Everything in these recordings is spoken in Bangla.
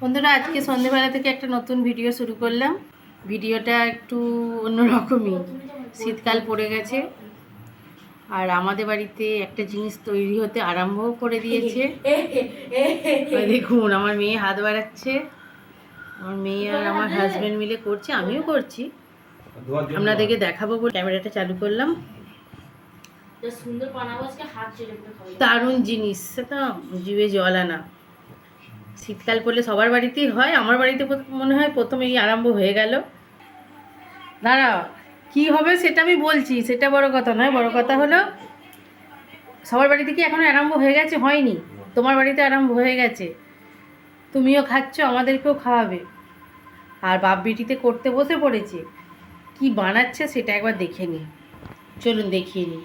বন্ধুরা, আজকে সন্ধেবেলা থেকে একটা নতুন ভিডিও শুরু করলাম। ভিডিওটা একটু অন্যরকমই। শীতকাল পড়ে গেছে, আর আমাদের বাড়িতে একটা জিনিস তৈরি হতে আরম্ভও করে দিয়েছে। দেখুন, আমার মেয়ে হাত বাড়াচ্ছে। আমার মেয়ে আর আমার হাজব্যান্ড মিলে করছে, আমিও করছি। আপনাদেরকে দেখাবো ক্যামেরাটা চালু করলাম। দারুণ জিনিস সেটা জিভে জল আনা। শীতকাল পড়লে সবার বাড়িতেই হয়, আমার বাড়িতে মনে হয় প্রথম এই আরম্ভ হয়ে গেল। দাঁড়াও কি হবে সেটা আমি বলছি, সেটা বড় কথা নয়, বড় কথা হলো সবার বাড়িতে কি এখনও আরম্ভ হয়ে গেছে? হয়নি। তোমার বাড়িতে আরম্ভ হয়ে গেছে। তুমিও খাচ্ছ, আমাদেরকেও খাওয়াবে। আর বাপ বিটিতে করতে বসে পড়েছে। কি বানাচ্ছে সেটা একবার দেখে নি। চলুন দেখিয়ে নিই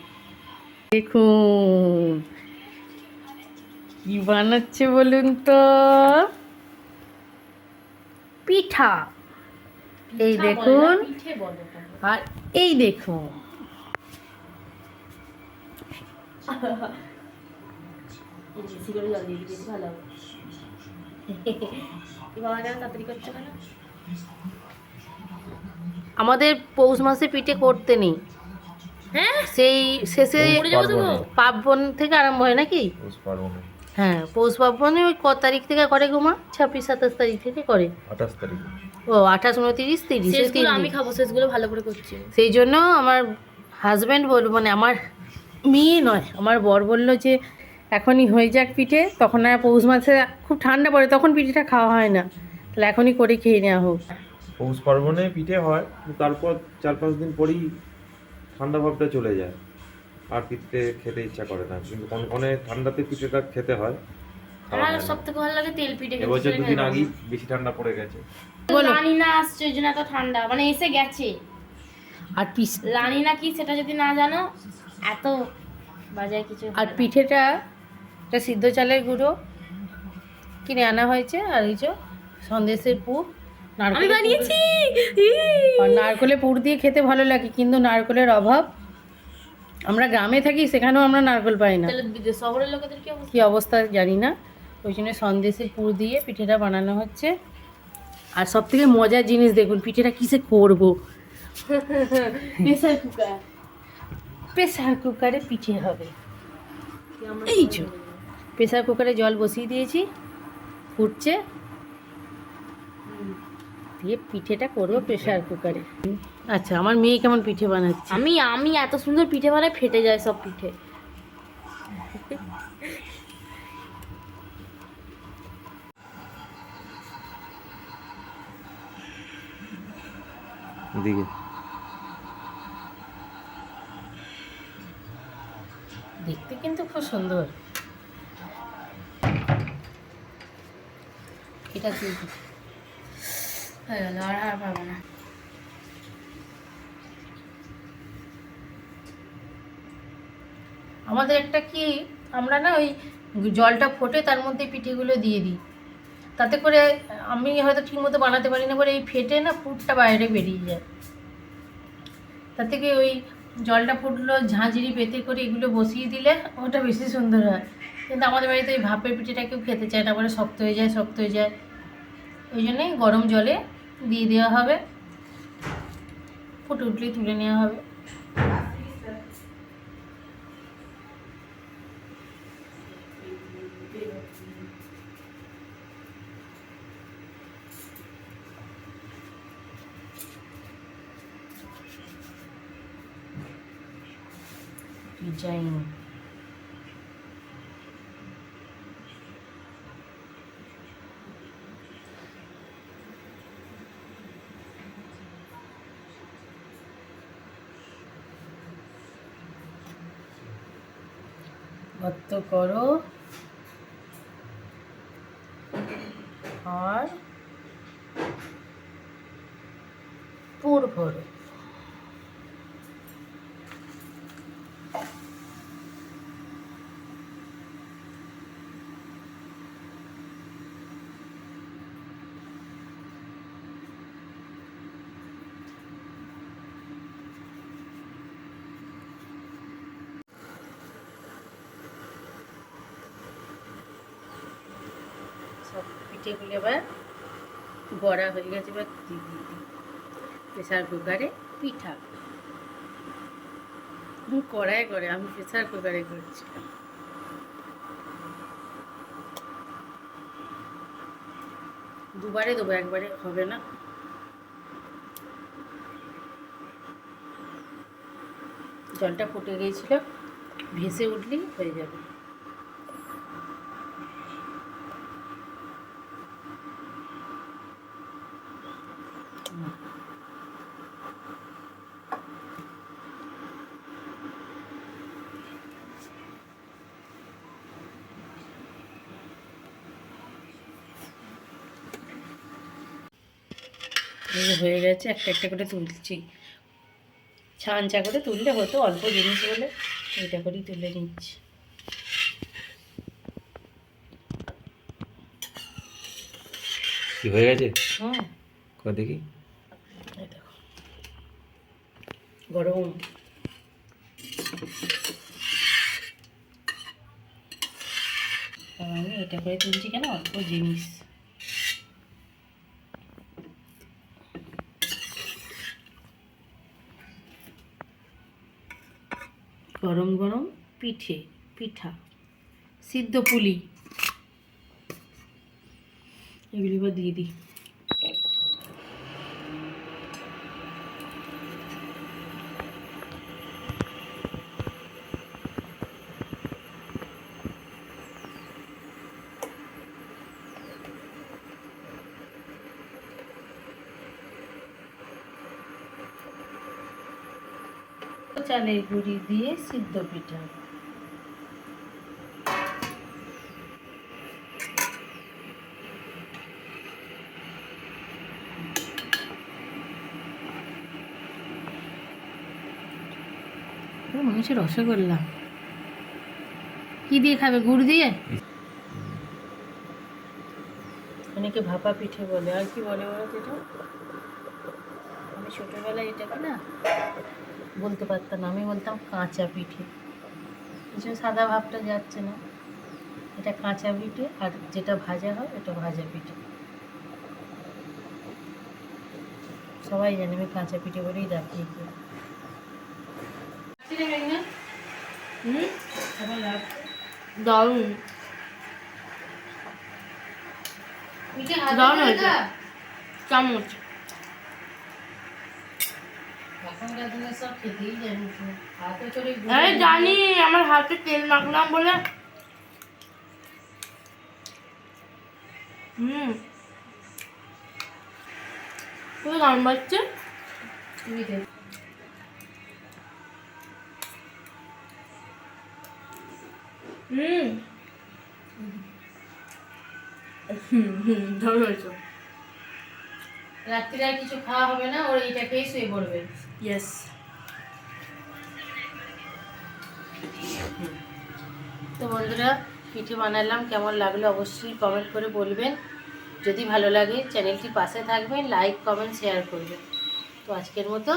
দেখুন কি বানাচ্ছে বলুন তো? পিঠা। এই দেখুন। আর এই দেখুন আমাদের পৌষ মাসে পিঠে করতে নেই। হ্যাঁ? সেই শেষে। পার্বণ। থেকে আরম্ভ হয় নাকি? হ্যাঁ পৌষ পার্বণে ওই ক তারিখ থেকে করে গোমা ছাব্বিশ সাতাশ তারিখ থেকে করে। আঠাশ তারিখ। ও আঠাশ উনতিরিশ তিরিশ আমি খাব শেষগুলো ভালো করে করছি। সেই জন্য আমার হাজব্যান্ড বল মানে আমার মেয়ে নয় আমার বর বলল যে এখনই হয়ে যাক পিঠে তখন আর পৌষ মাসে খুব ঠান্ডা পড়ে তখন পিঠেটা খাওয়া হয় না। তাহলে এখনই করে খেয়ে নেওয়া হোক। পৌষ পার্বণে পিঠে হয় তারপর চার পাঁচ দিন পরেই ঠান্ডা ভাবটা চলে যায়। আর পিঠে খেতে ইচ্ছা করে না। কিন্তু অন- অনেক ঠান্ডাতে পিঠেটা খেতে হয়। আর হয় সব থেকে ভালো লাগে তেল পিঠে খেতে, এবছর দুদিন। আগেই বেশি ঠান্ডা পড়ে গেছে। বলো। লানিনা আসছে ওই জন্য এত ঠান্ডা। মানে এসে গেছে। আর পিস লানিনা কি সেটা যদি না জানো এত বাজায় কিছু আর পিঠেটা এটা সিদ্ধ চালের গুঁড়ো। কিনে আনা হয়েছে আর এই যে সন্দেশের পুর। আমি বানিয়েছি। আর নারকেলের পুর দিয়ে খেতে ভালো লাগে কিন্তু নারকেলের অভাব। আমরা গ্রামে থাকি সেখানেও আমরা নারকেল পাই না। শহরের লোকেদের কি অবস্থা? কী অবস্থা জানি না। ওই জন্য সন্দেশের পুর দিয়ে পিঠেটা বানানো হচ্ছে। আর সব থেকে মজার জিনিস দেখুন পিঠেটা কিসে করব? Pressure cooker. প্রেসার কুকারে পিঠে হবে। এই যে প্রেসার কুকারে জল বসিয়ে দিয়েছি ফুটছে। দিয়ে পিঠেটা করব প্রেসার কুকারে আচ্ছা আমার মেয়ে কেমন পিঠে বানাচ্ছে? আমি আমি এত সুন্দর পিঠে বানাই ফেটে যায় সব পিঠে। এদিকে দেখতে কিন্তু খুব সুন্দর। এটা কি আমাদের একটা কি, আমরা না ওই জলটা ফোটে তার মধ্যে পিঠেগুলো দিয়ে দিই। তাতে করে আমি হয়তো ঠিকমতো বানাতে পারি না বলে এই ফেটে না ফুটটা বাইরে বেরিয়ে যায়। তার থেকে ওই জলটা ফুটলো, ঝাঁঝরি পেতে করে এগুলো বসিয়ে দিলে ওটা বেশি সুন্দর হয়। কিন্তু আমাদের বাড়িতে ওই ভাপের পিঠেটা কেউ খেতে চায় না বলে শক্ত হয়ে যায়, শক্ত হয়ে যায়। ওই জন্যই গরম জলে দিয়ে দেওয়া হবে। ফুটে উঠলেই তুলে নেওয়া হবে। ডিজাইন। গর্ত করো। আর পুর ভরো সব পিঠেগুলো এবার বড়া হয়ে গেছে, এবার প্রেশার কুকারে পিঠা। কড়াই করে, আমি প্রেশার কুকারে করছিলাম। দুবারে দেবো, একবারে হবে না। জলটা ফুটে গিয়েছিল, ভেসে উঠলেই হয়ে যাবে। হয়ে গেছে একটা একটা করে তুলছি। ছাঁচা করে তুললে হতো অল্প জিনিস বলে এইটা করেই তুলে নিচ্ছি। কি হয়ে গেছে? হ্যাঁ। দেখি। গরম। আমি এটা করে তুলছি কেন? অল্প জিনিস। গরম পিঠে পিঠা সিদ্ধ পুলি। এগুলি দিয়ে দিই। চালের গুঁড়ি দিয়ে সিদ্ধ পিঠা। ও, মনে রসগোল্লা। কি দিয়ে খাবে গুড় দিয়ে? অনেকে ভাপা পিঠে বলে আর কি বলে ওরা এটা? আমি ছোটোবেলায় এটাকে না বলতে পারতাম না। আমি বলতাম কাঁচা পিঠে। কিছু সাদা ভাবটা যাচ্ছে না। এটা কাঁচা পিঠে আর যেটা ভাজা হয় এটা ভাজা পিঠে। সবাই জানে আমি কাঁচা পিঠে বলেই ডাকি। সবাই দারুণ দারুণ হয়েছে। চামচ। আমি জানি, আমার হাতে তেল মাখলাম বলে। গান বাজছে? আর কিছু খাওয়া হবে না, ওর এইটা খেয়ে শুয়ে পড়বে। ইয়েস তো বন্ধুরা, পিঠে বানালাম, কেমন লাগল অবশ্যই কমেন্ট করে বলবেন। যদি ভালো লাগে চ্যানেলটি পাশে থাকবেন লাইক কমেন্ট শেয়ার করবেন। তো আজকের মতো